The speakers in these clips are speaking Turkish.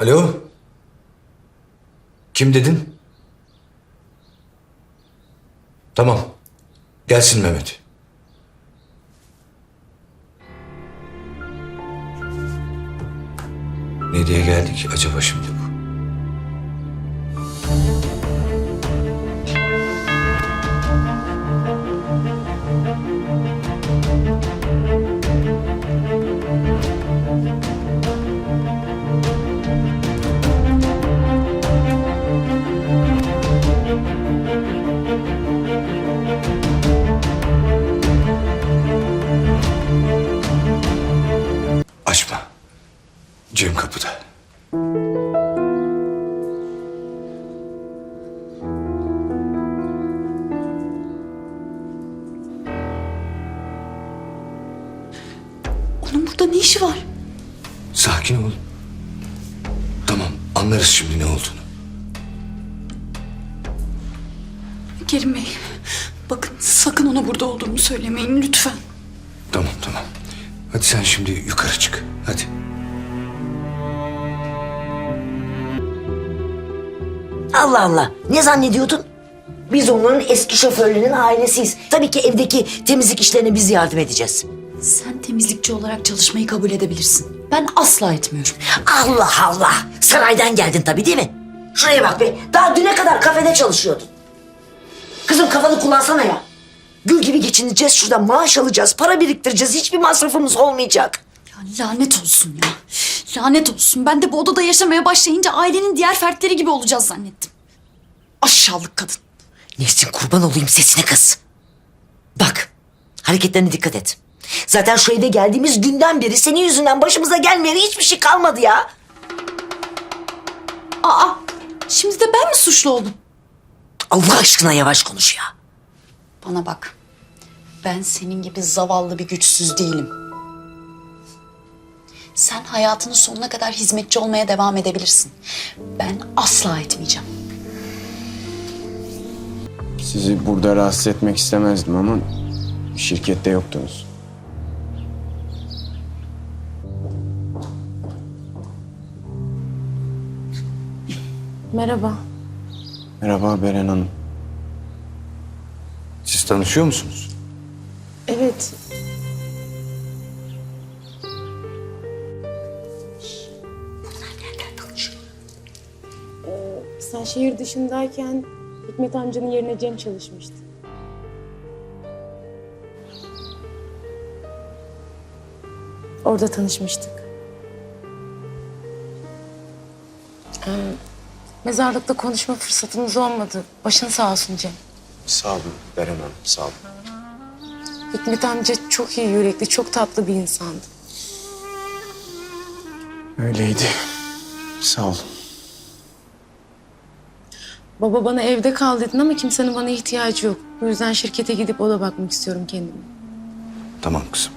Alo? Kim dedin? Tamam. Gelsin Mehmet. Ne diye geldik acaba şimdi Cem kapıda. Onun burada ne işi var? Sakin ol. Tamam anlarız şimdi ne olduğunu. Kerim Bey, bakın sakın ona burada olduğumu söylemeyin lütfen. Tamam tamam. Hadi sen şimdi yukarı çık. Hadi. Allah Allah. Ne zannediyordun? Biz onların eski şoförlerinin ailesiyiz. Tabii ki evdeki temizlik işlerine biz yardım edeceğiz. Sen temizlikçi olarak çalışmayı kabul edebilirsin. Ben asla etmiyorum. Allah Allah. Saraydan geldin tabii değil mi? Şuraya bak be. Daha düne kadar kafede çalışıyordun. Kızım kafanı kullansana ya. Gül gibi geçineceğiz şuradan maaş alacağız, para biriktireceğiz. Hiçbir masrafımız olmayacak. Ya lanet olsun ya. Lanet olsun. Ben de bu odada yaşamaya başlayınca ailenin diğer fertleri gibi olacağız zannettim. Aşağılık kadın. Nesrin kurban olayım sesine kız. Bak hareketlerine dikkat et. Zaten şu eve geldiğimiz günden beri senin yüzünden başımıza gelmeyen hiçbir şey kalmadı ya. Aa, şimdi de ben mi suçlu oldum? Allah aşkına yavaş konuş ya. Bana bak. Ben senin gibi zavallı bir güçsüz değilim. Sen hayatının sonuna kadar hizmetçi olmaya devam edebilirsin. Ben asla etmeyeceğim. Sizi burada rahatsız etmek istemezdim ama şirkette yoktunuz. Merhaba. Merhaba Beren Hanım. Siz tanışıyor musunuz? Evet. Sen şehir dışındayken Hikmet amcanın yerine Cem çalışmıştı. Orada tanışmıştık. Ee, mezarlıkta konuşma fırsatımız olmadı. Başın sağ olsun Cem. Sağ olun Beren Hanım, sağ olun. Hikmet amca çok iyi yürekli, çok tatlı bir insandı. Öyleydi. Sağ olun. Baba bana evde kal dedin ama kimsenin bana ihtiyacı yok. Bu yüzden şirkete gidip o da bakmak istiyorum kendime. Tamam kızım.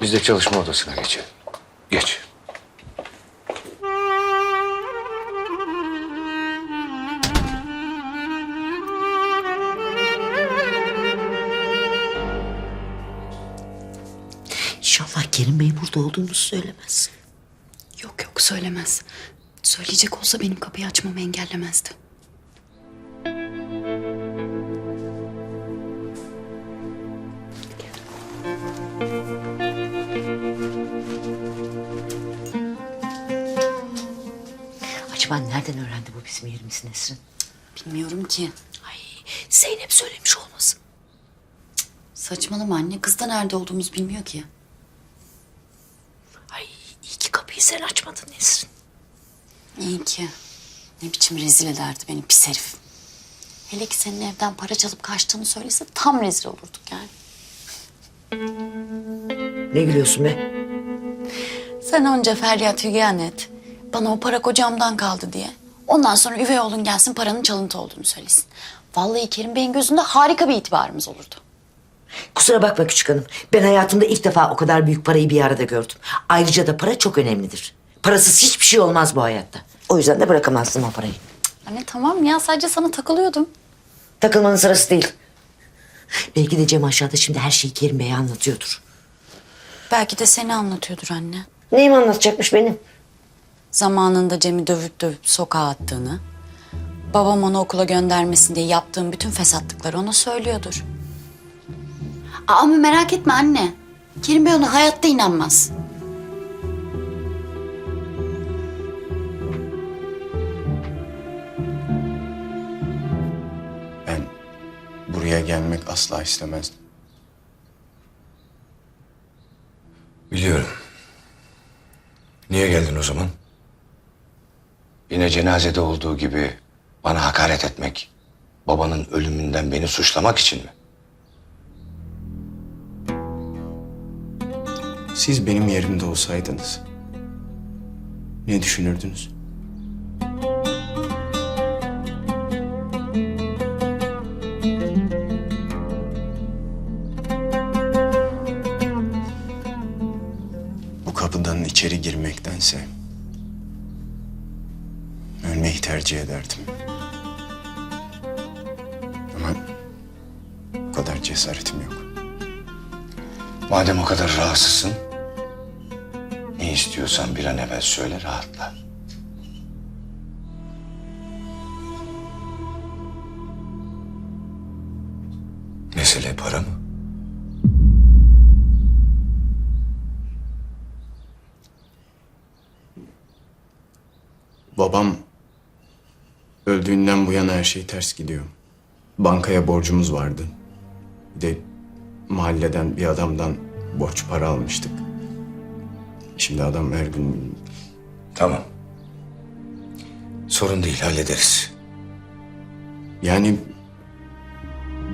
Biz de çalışma odasına geçelim. Geç. İnşallah Kerim Bey burada olduğumuzu söylemez. Yok yok söylemez. Söyleyecek olsa benim kapıyı açmamı engellemezdi. Acaba nereden öğrendi bu bizim yerimizi Nesrin? Bilmiyorum ki. Ay Zeynep söylemiş olmasın. Saçmalama anne. Kız da nerede olduğumuzu bilmiyor ki. Ay iyi ki kapıyı sen açmadın Nesrin. İyi ki. Ne biçim rezil ederdi beni pis herif. Hele ki senin evden para çalıp kaçtığını söylese tam rezil olurduk yani. Ne gülüyorsun be? Sen onca feryat figan et. Bana o para kocamdan kaldı diye. Ondan sonra üvey oğlun gelsin paranın çalıntı olduğunu söylesin. Vallahi Kerim Bey'in gözünde harika bir itibarımız olurdu. Kusura bakma küçük hanım. Ben hayatımda ilk defa o kadar büyük parayı bir arada gördüm. Ayrıca da para çok önemlidir. Parasız hiçbir şey olmaz bu hayatta. O yüzden de bırakamazsın o parayı. Anne tamam ya sadece sana takılıyordum. Takılmanın sırası değil. Belki de Cem aşağıda şimdi her şeyi Kerim Bey'e anlatıyordur. Belki de seni anlatıyordur anne. Neyimi anlatacakmış benim? Zamanında Cem'i dövüp dövüp sokağa attığını, babam onu okula göndermesin diye yaptığım bütün fesatlıkları ona söylüyordur. Aa, Ama merak etme anne. Kerim Bey ona hayatta inanmaz. Ben buraya gelmek asla istemezdim. Biliyorum. Niye geldin o zaman? Yine cenazede olduğu gibi bana hakaret etmek, babanın ölümünden beni suçlamak için mi? Siz benim yerimde olsaydınız ne düşünürdünüz? Bu kapıdan içeri girmektense ölmeyi tercih ederdim. Ama bu kadar cesaretim yok. Madem o kadar rahatsızsın, istiyorsan bir an evvel söyle rahatla. Mesele para mı? Babam öldüğünden bu yana her şey ters gidiyor. Bankaya borcumuz vardı. Bir de mahalleden bir adamdan borç para almıştık. Şimdi adam her gün Tamam. Sorun değil, hallederiz. yani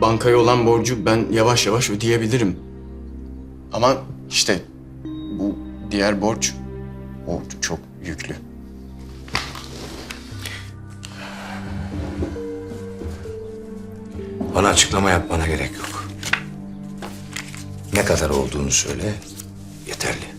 bankaya olan borcu ben yavaş yavaş ödeyebilirim. Ama işte bu diğer borç o çok yüklü. Bana açıklama yapmana gerek yok. Ne kadar olduğunu söyle, yeterli.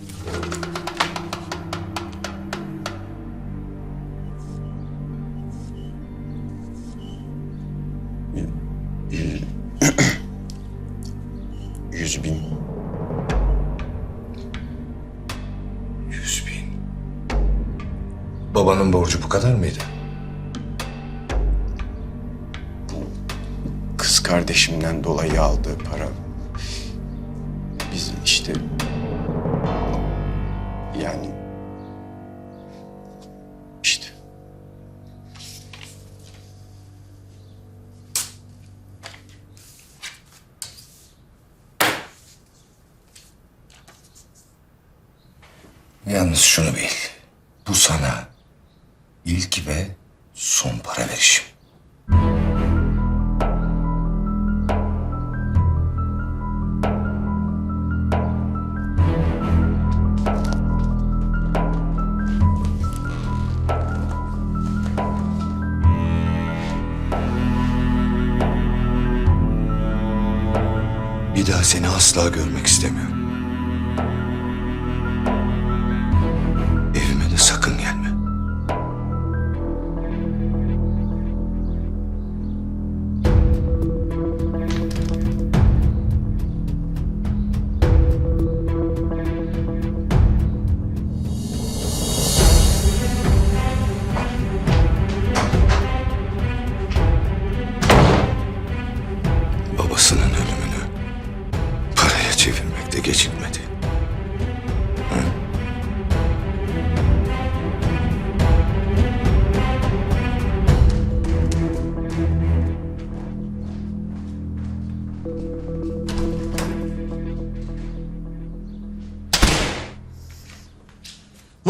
Babanın borcu bu kadar mıydı? kız kardeşimden dolayı aldığı para. Biz işte yani işte Yalnız şunu bil. Bu sana ilk ve son para verişim. Bir daha seni asla görmek istemiyorum.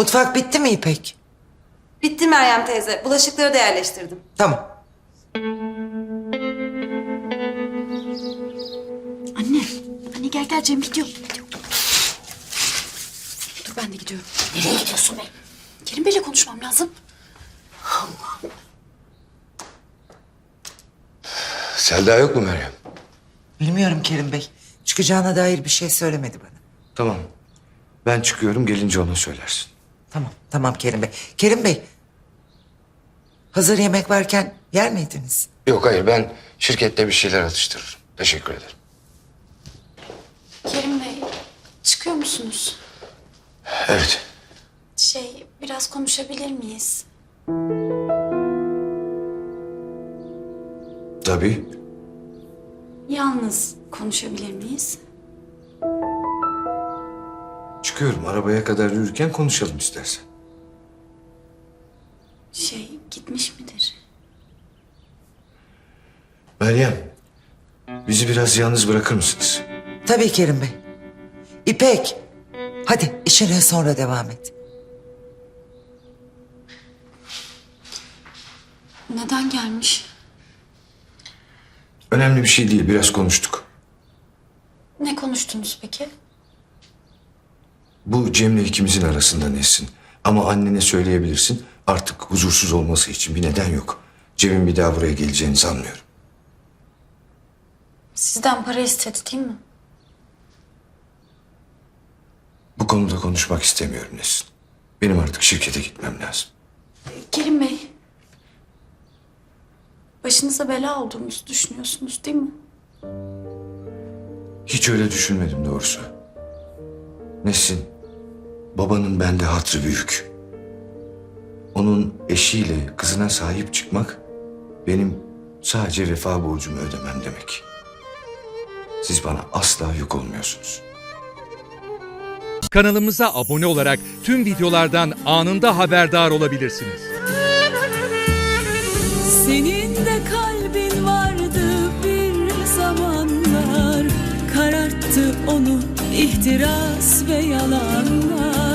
Mutfak bitti mi İpek? Bitti Meryem teyze. Bulaşıkları da yerleştirdim. Tamam. Anne, anne gel gel Cem gidiyor. gidiyor. Dur ben de gidiyorum. Nereye gidiyorsun be? Kerim Bey'le konuşmam lazım. Selda yok mu Meryem? Bilmiyorum Kerim Bey. Çıkacağına dair bir şey söylemedi bana. Tamam. Ben çıkıyorum gelince ona söylersin. Tamam, tamam Kerim Bey. Kerim Bey, hazır yemek varken yer miydiniz? Yok hayır ben şirkette bir şeyler atıştırırım. Teşekkür ederim. Kerim Bey, çıkıyor musunuz? Evet. Şey, biraz konuşabilir miyiz? Tabii. Yalnız konuşabilir miyiz? Çıkıyorum. Arabaya kadar yürürken konuşalım istersen. Şey, gitmiş midir? Meryem, bizi biraz yalnız bırakır mısınız? Tabii Kerim Bey. İpek. Hadi işine sonra devam et. Neden gelmiş? Önemli bir şey değil. Biraz konuştuk. Ne konuştunuz peki? Bu Cem'le ikimizin arasında Nesin. Ama annene söyleyebilirsin. Artık huzursuz olması için bir neden yok. Cem'in bir daha buraya geleceğini sanmıyorum. Sizden para istedi değil mi? Bu konuda konuşmak istemiyorum Nesin. Benim artık şirkete gitmem lazım. Kerim Bey. Başınıza bela olduğumuzu düşünüyorsunuz değil mi? Hiç öyle düşünmedim doğrusu. Nesin, babanın bende hatrı büyük. Onun eşiyle kızına sahip çıkmak benim sadece vefa borcumu ödemem demek. Siz bana asla yük olmuyorsunuz. Kanalımıza abone olarak tüm videolardan anında haberdar olabilirsiniz. İhtiras ve yalanlar